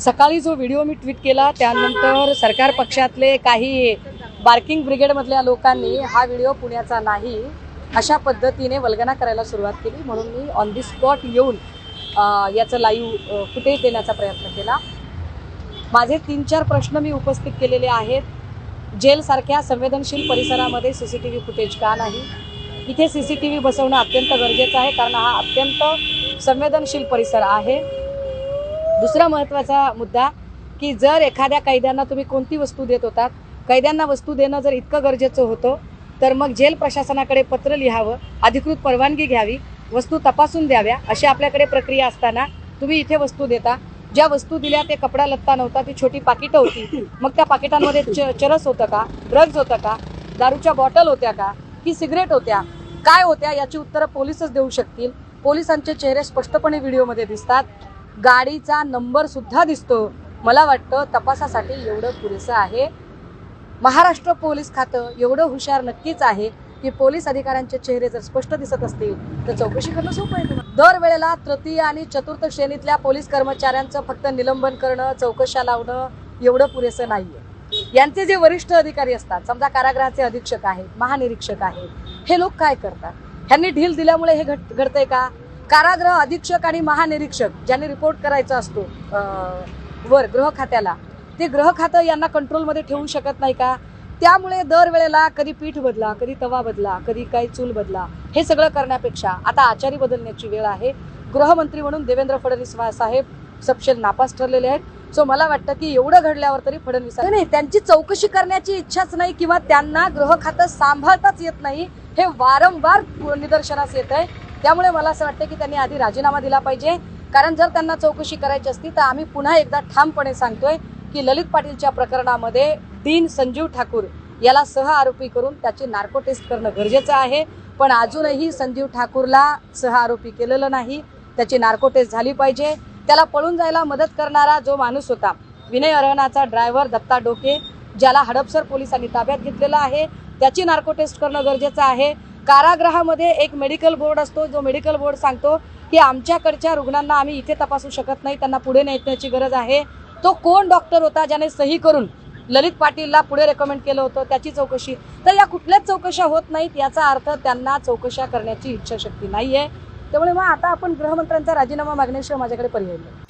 सकाळी जो व्हिडिओ मी ट्विट केला त्यानंतर सरकार पक्षातले काही बार्किंग ब्रिगेडमधल्या लोकांनी हा व्हिडिओ पुण्याचा नाही अशा पद्धतीने वल्गना करायला सुरुवात केली. म्हणून मी ऑन दी स्पॉट येऊन याचं लाईव्ह फुटेज देण्याचा प्रयत्न केला. माझे तीन चार प्रश्न मी उपस्थित केलेले आहेत. जेलसारख्या संवेदनशील परिसरामध्ये C C T V footage का नाही? इथे सी सी टी व्ही बसवणं अत्यंत गरजेचं आहे कारण हा अत्यंत संवेदनशील परिसर आहे. दुसरा महत्त्वाचा मुद्दा की जर एखाद्या कैद्यांना तुम्ही कोणती वस्तू देत होतात कैद्यांना वस्तू देणं जर इतकं गरजेचं होतं तर मग जेल प्रशासनाकडे पत्र लिहावं अधिकृत परवानगी घ्यावी वस्तू तपासून द्याव्या अशी आपल्याकडे प्रक्रिया असताना तुम्ही इथे वस्तू देता. ज्या वस्तू दिल्या ते कपडा लत्ता नव्हता ती छोटी पाकिटं होती. मग त्या पाकिटांमध्ये च चरस होतं का ड्रग्ज होतं का दारूच्या बॉटल होत्या का की सिगरेट होत्या काय होत्या याची उत्तरं पोलीसच देऊ शकतील. पोलिसांचे चेहरे स्पष्टपणे व्हिडिओमध्ये दिसतात. गाडीचा नंबर सुद्धा दिसतो. मला वाटतं तपासासाठी एवढं पुरेसं आहे. महाराष्ट्र पोलीस खातं एवढं हुशार नक्कीच आहे की पोलीस अधिकाऱ्यांचे चेहरे जर स्पष्ट दिसत असतील तर चौकशी करणं सोपं आहे दरवेळेला तृतीय आणि चतुर्थ श्रेणीतल्या पोलीस कर्मचाऱ्यांचं फक्त निलंबन करणं चौकशा लावणं एवढं पुरेसं नाहीये. यांचे जे वरिष्ठ अधिकारी असतात समजा कारागृहाचे अधीक्षक आहेत महानिरीक्षक आहेत हे लोक काय करतात? ह्यांनी ढील दिल्यामुळे हे घट घडतंय का? कारागृह अधीक्षक आणि महानिरीक्षक ज्यांनी रिपोर्ट करायचा असतो वर गृह खात्याला ते गृह खातं यांना कंट्रोलमध्ये ठेवू शकत नाही का? त्यामुळे दरवेळेला कधी पीठ बदला कधी तवा बदला कधी काही चूल बदला हे सगळं करण्यापेक्षा आता आचारी बदलण्याची वेळ आहे. गृहमंत्री म्हणून देवेंद्र फडणवीस साहेब सपशेल नापास ठरलेले आहेत. सो मला वाटतं की एवढं घडल्यावर तरी फडणवीस नाही त्यांची चौकशी करण्याची इच्छाच नाही किंवा त्यांना गृह खातं सांभाळताच येत नाही. हे वारंवार निदर्शनास येत आहे त्यामुळे मला असं वाटतं की त्यांनी आधी राजीनामा दिला पाहिजे. कारण जर त्यांना चौकशी करायची असती तर आम्ही पुन्हा एकदा ठामपणे सांगतोय की ललित पाटीलच्या प्रकरणामध्ये डीन संजीव ठाकूर याला सह आरोपी करून त्याची नार्को टेस्ट करणं गरजेचं आहे. पण अजूनही संजीव ठाकूरला सह आरोपी केलेलं नाही. त्याची नार्को टेस्ट झाली पाहिजे. त्याला पळून जायला मदत करणारा जो माणूस होता विनय अरहणाचा ड्रायव्हर दत्ता डोके ज्याला हडपसर पोलिसांनी ताब्यात घेतलेलं आहे त्याची नार्को टेस्ट करणं गरजेचं आहे. कारागृहामध्ये एक मेडिकल बोर्ड असतो जो मेडिकल बोर्ड सांगतो की आमच्याकडच्या रुग्णांना आम्ही इथे तपासू शकत नाही त्यांना पुढे नेण्याची गरज आहे. तो कोण डॉक्टर होता ज्याने सही करून ललित पाटीलला पुढे रेकमेंड केलं होतं त्याची चौकशी. तर या कुठल्याच चौकशा होत नाहीत याचा अर्थ त्यांना चौकशा करण्याची इच्छाशक्ती नाही आहे त्यामुळे मग आता आपण गृहमंत्र्यांचा राजीनामा मागण्याशिवाय माझ्याकडे पर्याय नाही.